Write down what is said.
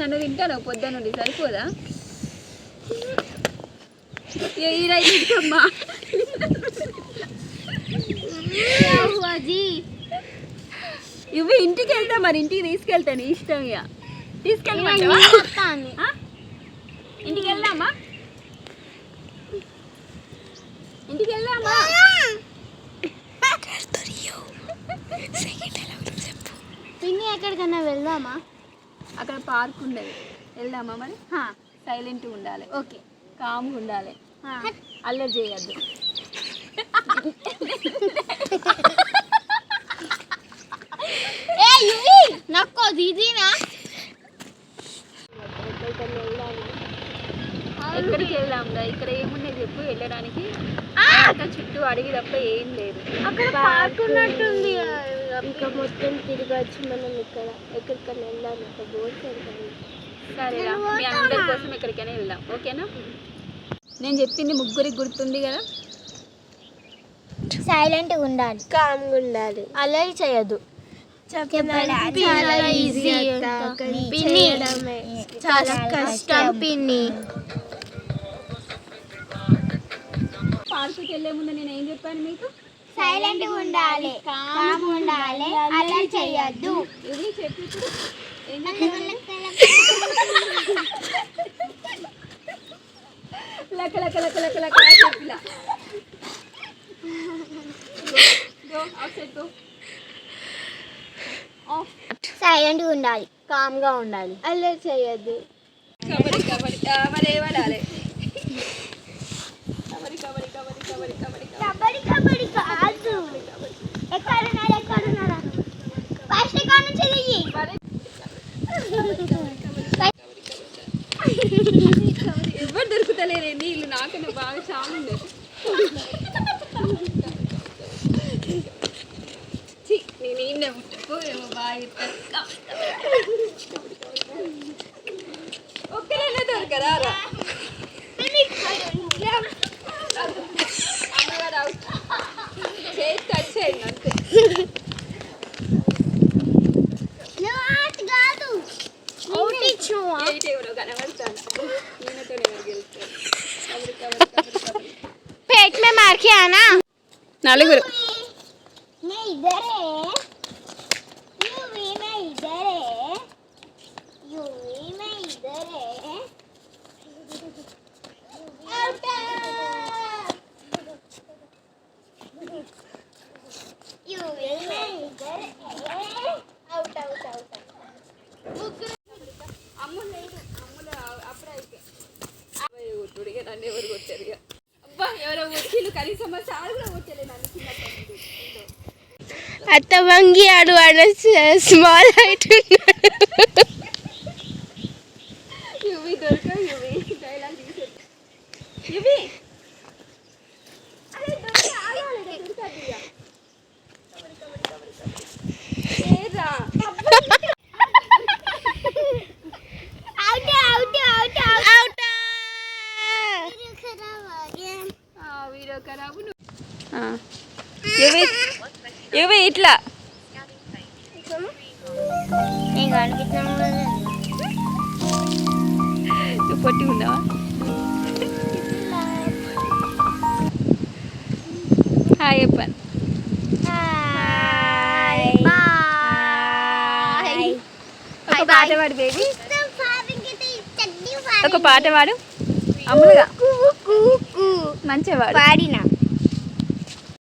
నన్ను తింటాను పొద్దున నుండి సరిపోదా? ఈ రైతు ఇంకమ్మా ఇవి ఇంటికి వెళ్తా మరి ఇంటికి తీసుకెళ్తాను ఇష్టం ఇక. తీసుకెళ్ళమంటావా? ఇంటికి వెళ్దామా? ఇంటికి వెళ్దామా? పిన్ని ఎక్కడికన్నా వెళ్దామా? అక్కడ పార్క్ ఉండదు. వెళ్దామా మరి? హా, సైలెంట్ ఉండాలి. ఓకే. కామ్గా ఉండాలి. అల్లరి చేయొద్దు. నక్కో దీదీనా ఎక్కడికి వెళ్దాంరా ఇక్కడ ఏమున్నాయి చెప్పు వెళ్ళడానికి. చుట్టూ అడిగి తప్ప ఏం లేదు. అక్కడ పార్క్ ఉన్నట్టుంది. ఇంకా మొత్తం తిరగచ్చు మనం ఇక్కడ ఎక్కడికైనా వెళ్దాం ఒక బోట్ సరేరా. మీ అందరి కోసం ఎక్కడికైనా వెళ్దాం. ఓకేనా? నేను చెప్పింది ముగ్గురికి గుర్తుంది కదా? సైలెంట్ ఉండాలి. కామ్గా ఉండాలి. అల్లరి చేయొద్దు చాలా ఈజీ పిన్ని. చాలా కష్టం. పిన్ని. పార్కుకి వెళ్ళే ముందు నేను ఏం చెప్పాను మీకు? సైలెంట్ ఉండాలి కామ్ ఉండాలి అల్లరి చేయొద్దు. ఇది చెప్పి ఇప్పుడు ఏం లక లక లక లక లక చెప్పిలా గో సైలెంట్ ఉండాలి కామ్గా ఉండాలి. అల్లరి చేయొద్దు. కబడ్డీ ఆ, మరి ఏమడాలి కబడ్డీ కబడ్డీ. ఎవరు దొరుకుతలేరే నీళ్ళు నాకన్నా బాగా చాలా ఉండదు నేను ముట్టకు ఏమో బాగా. ఒక్కరైనా దొరకరా. చేతి టచ్ అయింది అంతే. కాదు. కనబడతాను. నలుగురేనా నలుగురు అమ్ములు అప్పుడే అయిపోయి ఎవరు కొట్టారు ఎవరో వచ్చిళ్ళు కనీసం మా సార్ కూడా కొట్టలే నన్ను. అత్త వంగి ఆడు ఆడ స్మాల్ హైట్ యువి దొరక యువి. డైలాగ్ తీసేది యువి! అరే దొరక ఆగాలి దొరకదు ఇక ఏరా? యువి యువి ఇట్లా. పొట్టి ఉన్నావా? హాయ్ చెప్పాను ఒక పాట పాడు బేబీ. ఒక ఒక పాట పాడు. అమ్ములుగా. మంచిగా పాడు పాడినా?